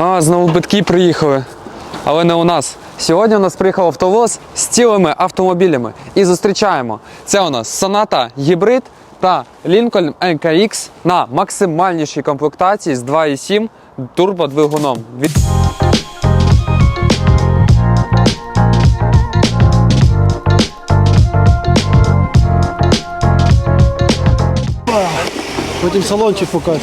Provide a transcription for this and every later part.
А, знову битки приїхали. Але не у нас. Сьогодні у нас приїхав автовоз з цілими автомобілями. І зустрічаємо. Це у нас Sonata Hybrid та Lincoln NKX на максимальнішій комплектації з 2.7 турбодвигуном. Потім салончик покажу.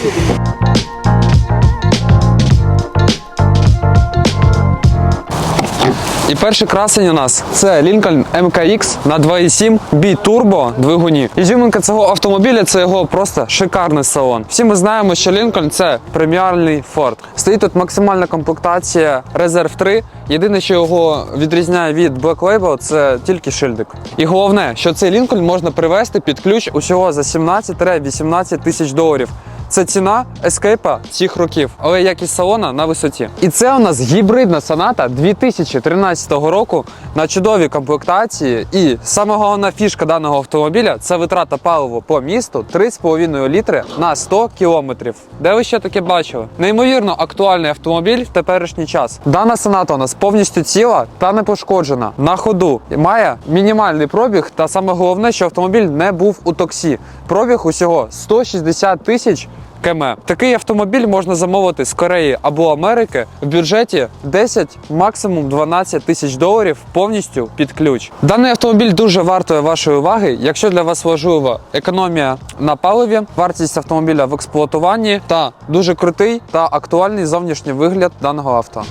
І перший красень у нас це Lincoln MKX на 2.7 B-Turbo двигуні. Ізюминка цього автомобіля це його просто шикарний салон. Всі ми знаємо, що Lincoln це преміальний Ford. Стоїть тут максимальна комплектація Reserve 3. Єдине, що його відрізняє від Black Label, це тільки шильдик. І головне, що цей Lincoln можна привезти під ключ усього за 17-18 тисяч доларів. Це ціна ескейпа цих років, але якість салона на висоті. І це у нас гібридна соната 2013 року на чудовій комплектації. І саме головна фішка даного автомобіля це витрата палива по місту 3,5 літри на 100 кілометрів. Де ви ще таке бачили? Неймовірно актуальний автомобіль в теперішній час. Дана соната у нас повністю ціла та не пошкоджена на ходу. Має мінімальний пробіг, та саме головне, що автомобіль не був у токсі. Пробіг усього 160 тисяч км. Такий автомобіль можна замовити з Кореї або Америки в бюджеті 10, максимум 12 тисяч доларів повністю під ключ. Даний автомобіль дуже вартує вашої уваги, якщо для вас важлива економія на паливі, вартість автомобіля в експлуатуванні та дуже крутий та актуальний зовнішній вигляд даного авто.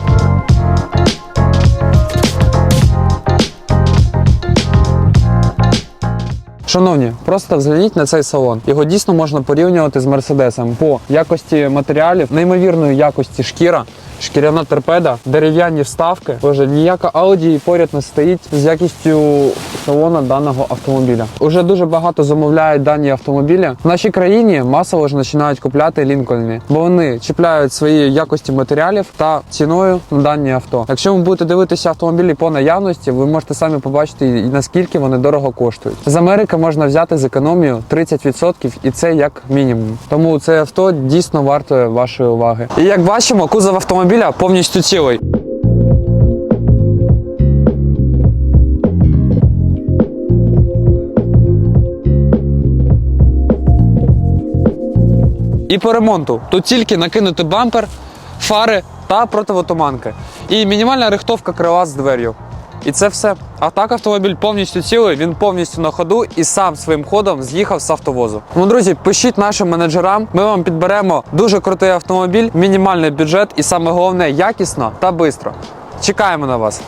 Шановні, просто взгляніть на цей салон. Його дійсно можна порівнювати з мерседесом по якості матеріалів, неймовірної якості шкіра. Шкіряна торпеда, дерев'яні вставки. Боже, ніяка Audi поряд не стоїть з якістю салона даного автомобіля. Уже дуже багато замовляють дані автомобілі. В нашій країні масово ж починають купляти лінкольни, бо вони чіпляють свої якості матеріалів та ціною на дані авто. Якщо ви будете дивитися автомобілі по наявності, ви можете самі побачити наскільки вони дорого коштують. З Америки можна взяти з економією 30% і це як мінімум. Тому це авто дійсно вартує вашої уваги. І як бачимо, кузов автомобіля повністю цілий. І по ремонту тут тільки накинути бампер, фари та противотуманки. І мінімальна рихтовка крила з двер'ю. І це все. А так автомобіль повністю цілий, він повністю на ходу і сам своїм ходом з'їхав з автовозу. Тому, друзі, пишіть нашим менеджерам. Ми вам підберемо дуже крутий автомобіль, мінімальний бюджет і саме головне якісно та швидко. Чекаємо на вас.